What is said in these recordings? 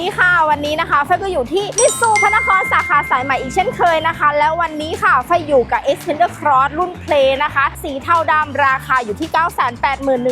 ดีค่ะ วันนี้นะคะไฟก็อยู่ที่มิสูพระนครสาขาสายใหม่อีกเช่นเคยนะคะ แล้ววันนี้ค่ะไฟอยู่กับ Xpander Cross รุ่นเพลนะคะ สีเทาดำราคาอยู่ที่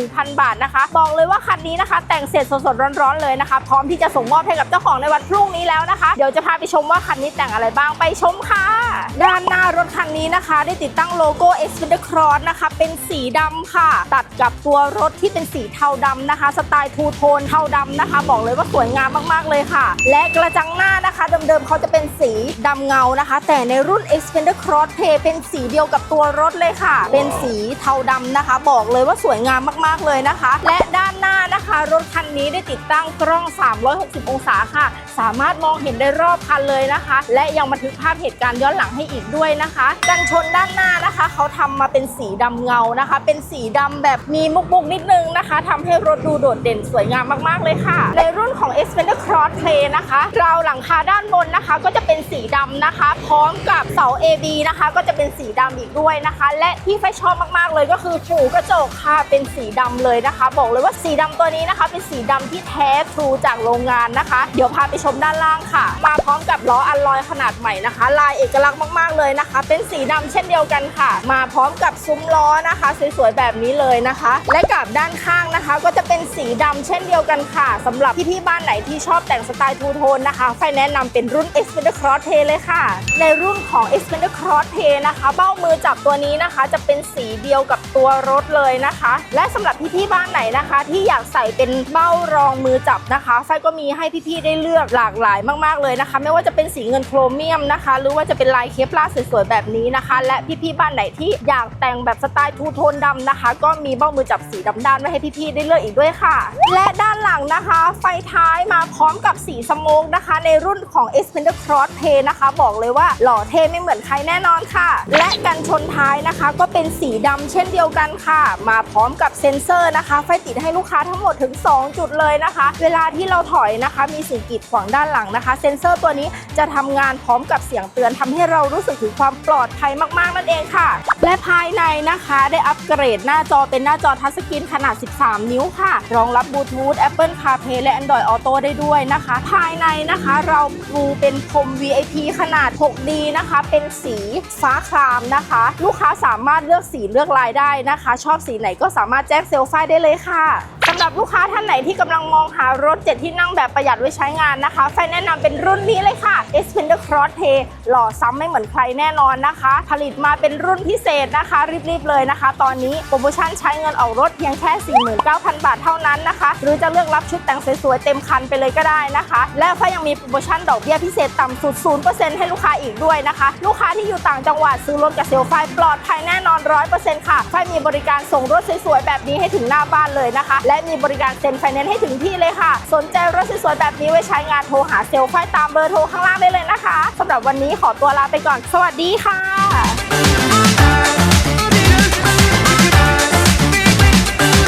981,000 บาทนะคะ บอกเลยว่าคันนี้นะคะ แต่งเสร็จสดๆร้อนๆเลยนะคะ พร้อมที่จะส่งมอบให้กับเจ้าของในวันพรุ่งนี้แล้วนะคะ เดี๋ยวจะพาไปชมว่าคันนี้แต่งอะไรบ้างไปชมค่ะ ด้านหน้ารถคันนี้นะคะ ได้ติดตั้งโลโก้ Xpander Cross นะคะ เป็นสีดำค่ะ ตัดกับตัวรถที่เป็นสีเทาดำนะคะ สไตล์ทูโทนเทาดำนะคะ บอกเลยว่าสวยงามมากๆเลยค่ะ และกระจังหน้านะคะ ดิมๆเขาจะเป็นสีดำเงานะคะ แต่ในรุ่น Xpander Cross Pay เป็นสีเดียวกับตัวรถเลยค่ะ เป็นสีเทาดำนะคะ บอกเลยว่าสวยงามมากๆเลยนะคะ และด้านหน้านะคะรถคันนี้ได้ติดตั้งกล้อง 360 องศาค่ะ สามารถมองเห็นได้รอบคันเลยนะคะ และยังบันทึกภาพเหตุการณ์ย้อนหลังให้อีกด้วยนะคะกันชนด้านหน้านะคะเขาทำมาเป็นสีดำเงานะคะ เป็นสีดำแบบมีมุกมุกๆนิดนึงนะคะทำให้รถดูโดดเด่นสวยงามมากๆเลยค่ะ ในรุ่นของ Xpander Cross Play นะคะราวหลังคาด้านบนนะคะก็จะเป็นสีดำนะคะ พร้อมกับเสา AB นะคะ ก็จะเป็นสีดำอีกด้วยนะคะ และที่ไฟชอบมากๆเลยก็คือหูกระจกค่ะเป็นสีดำเลยนะคะ บอกเลยว่าสีดำตัวนี้นะคะ เป็นสีดำที่แท้ทรูจากโรงงานนะคะ เดี๋ยวพาไปชมด้านล่างค่ะ มาพร้อมกับล้ออัลลอยขนาดใหม่นะคะ ลายเอกลักษณ์มากๆเลยนะคะ เป็นสีดำเช่นเดียวกันค่ะ มาพร้อมกับซุ้มล้อนะคะสวยๆแบบนี้เลยนะคะ และกับด้านข้างนะคะ ก็จะเป็นสีดำเช่นเดียวกันค่ะสำหรับพี่ๆบ้านไหนที่ชอบแต่งสไตล์ทูโทนนะคะไฟแนะนำเป็นรุ่น Xpander Cross Pay เลยค่ะ ในรุ่นของ Xpander Cross Pay นะคะ เบ้ามือจับตัวนี้นะคะ จะเป็นสีเดียวกับตัวรถเลยนะคะ และสำหรับพี่ๆบ้านไหนนะคะ ที่อยากใส่เป็นเบ้ารองมือจับนะคะไฟก็มีให้พี่ๆได้เลือกหลากหลายมากๆเลยนะคะ ไม่ว่าจะเป็นสีเงินโครเมียมนะคะ หรือว่าจะเป็นลายเคปลาสวยๆแบบนี้นะคะ และพี่ๆบ้านไหนที่อยากแต่งแบบสไตล์ทูโทนดำนะคะ ก็มีเบ้ามือจับสีดำด้านไว้ให้พี่ๆได้เลือกอีกด้วยค่ะ และด้านหลังนะคะ ไฟท้ายมาพร้อมกับสีสโมกนะคะ ในรุ่นของ Xpander Cross Pay นะคะ บอกเลยว่าหล่อเท่ไม่เหมือนใครแน่นอนค่ะ และกันชนท้ายนะคะ ก็เป็นสีดำเช่นเดียวกันค่ะ มาพร้อมกับเซ็นเซอร์นะคะ ไฟติดให้ลูกค้าทั้งหมดถึง 2 จุดเลยนะคะ เวลาที่เราถอยนะคะ มีสิ่งกีดขวางด้านหลังนะคะ เซ็นเซอร์ตัวนี้จะทำงานพร้อมกับเสียงเตือนทำให้เรารู้สึกถึงความปลอดภัยมากๆนั่นเองค่ะ และภายในนะคะได้อัปเกรดหน้าจอเป็นหน้าจอทัชสกรีนขนาด 13 นิ้วค่ะ รองรับบลูทูธ Apple CarPlay และ Android Auto ได้ด้วยนะคะ ภายในนะคะเราปูเป็นพรม VIP ขนาด 6D นะคะ เป็นสีฟ้าครามนะคะ ลูกค้าสามารถเลือกสีเลือกลายได้นะคะ ชอบสีไหนก็สามารถแจ้งเซลไฟล์ได้เลยค่ะสำหรับลูกค้าท่านไหนที่กำลังมองหารถเจ็ดที่นั่งแบบประหยัดไว้ใช้งานนะคะไฟแนะนำเป็นรุ่นนี้เลยค่ะ Xpander Cross Pay หล่อซ้ำไม่เหมือนใครแน่นอนนะคะ ผลิตมาเป็นรุ่นพิเศษนะคะ รีบๆเลยนะคะ ตอนนี้โปรโมชั่นใช้เงินออกรถเพียงแค่ 49,000 บาทเท่านั้นนะคะ หรือจะเลือกรับชุดแต่งสวยๆเต็มคันไปเลยก็ได้นะคะ และไฟยังมีโปรโมชั่นดอกเบี้ยพิเศษต่ำสุด 0%ให้ลูกค้าอีกด้วยนะคะ ลูกค้าที่อยู่ต่างจังหวัดซื้อรถกับเซลไฟปลอดภัยแน่นอน 100%ค่ะไฟมีบริการส่งรถสวยๆแบบนี้ให้ถึงหน้าบ้านเลยนะคะ และมีบริการเซ็นไฟแนนซ์ให้ถึงที่เลยค่ะ สนใจรถสวยๆแบบนี้ไว้ใช้งานโทรหาเซลไฟตามเบอร์โทรข้างล่างได้เลยนะคะสำหรับวันนี้ขอตัวลาไปก่อน สวัสดีค่ะ